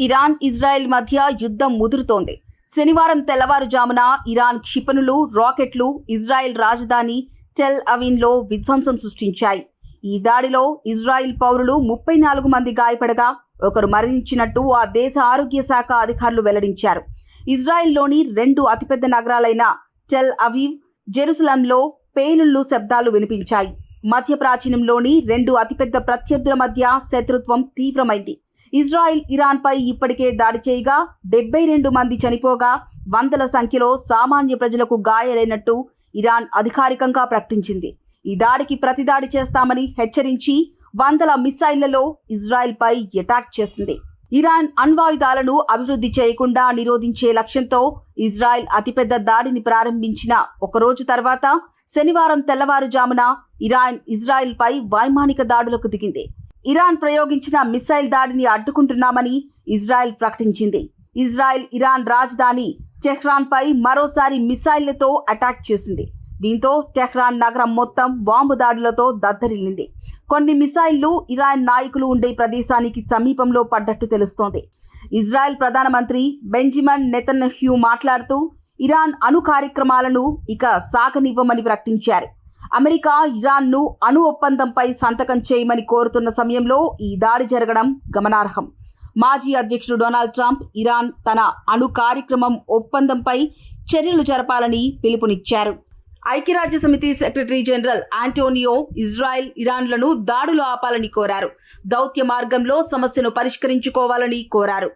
Iran Israel మధ్య యుద్ధం ముదురుతోంది. శనివారం తెల్లవారుజామున ఇరాన్ క్షిపణులు రాకెట్లు ఇజ్రాయెల్ రాజధాని టెల్ అవిన్లో విధ్వంసం సృష్టించాయి. ఈ దాడిలో ఇజ్రాయిల్ పౌరులు ముప్పై నాలుగు మంది గాయపడగా ఒకరు మరణించినట్టు ఆ దేశ ఆరోగ్య శాఖ అధికారులు వెల్లడించారు. ఇజ్రాయెల్లోని రెండు అతిపెద్ద నగరాలైన టెల్ అవీవ్ జెరూసలంలో పేలుళ్ళు శబ్దాలు వినిపించాయి. మధ్య ప్రాచీనంలోని రెండు అతిపెద్ద ప్రత్యర్థుల మధ్య శత్రుత్వం తీవ్రమైంది. ఇజ్రాయెల్ ఇరాన్పై ఇప్పటికే దాడి చేయగా డెబ్బై రెండు మంది చనిపోగా వందల సంఖ్యలో సామాన్య ప్రజలకు గాయాలైనట్టు ఇరాన్ అధికారికంగా ప్రకటించింది. ఈ దాడికి ప్రతిదాడి చేస్తామని హెచ్చరించి వందల మిసైళ్ళలో ఇజ్రాయెల్పై అటాక్ చేసింది. ఇరాన్ అణ్వాయుధాలను అభివృద్ధి చేయకుండా నిరోధించే లక్ష్యంతో ఇజ్రాయెల్ అతిపెద్ద దాడిని ప్రారంభించిన ఒకరోజు తర్వాత శనివారం తెల్లవారుజామున ఇరాన్ ఇజ్రాయెల్పై వైమానిక దాడులకు దిగింది. ఇరాన్ ప్రయోగించిన మిసైల్ దాడిని అడ్డుకుంటున్నామని ఇజ్రాయెల్ ప్రకటించింది. ఇజ్రాయెల్ ఇరాన్ రాజధాని టెహ్రాన్పై మరోసారి మిసైళ్ళతో అటాక్ చేసింది. దీంతో టెహ్రాన్ నగరం మొత్తం బాంబు దాడులతో దద్దరిల్లింది. కొన్ని మిసైళ్ళు ఇరాన్ నాయకులు ఉండే ప్రదేశానికి సమీపంలో పడ్డట్టు తెలుస్తోంది. ఇజ్రాయెల్ ప్రధానమంత్రి బెంజిమన్ నెతన్హ్యూ మాట్లాడుతూ ఇరాన్ అణు కార్యక్రమాలను ఇక సాగనివ్వమని ప్రకటించారు. అమెరికా ఇరాన్ను అణు ఒప్పందంపై సంతకం చేయమని కోరుతున్న సమయంలో ఈ దాడి జరగడం గమనార్హం. మాజీ అధ్యక్షుడు డొనాల్డ్ ట్రంప్ ఇరాన్ తన అణు కార్యక్రమం ఒప్పందంపై చర్యలు జరపాలని పిలుపునిచ్చారు. ఐక్యరాజ్య సమితి సెక్రటరీ జనరల్ ఆంటోనియో ఇజ్రాయెల్ ఇరాన్లను దాడులు ఆపాలని కోరారు. దౌత్య మార్గంలో సమస్యను పరిష్కరించుకోవాలని కోరారు.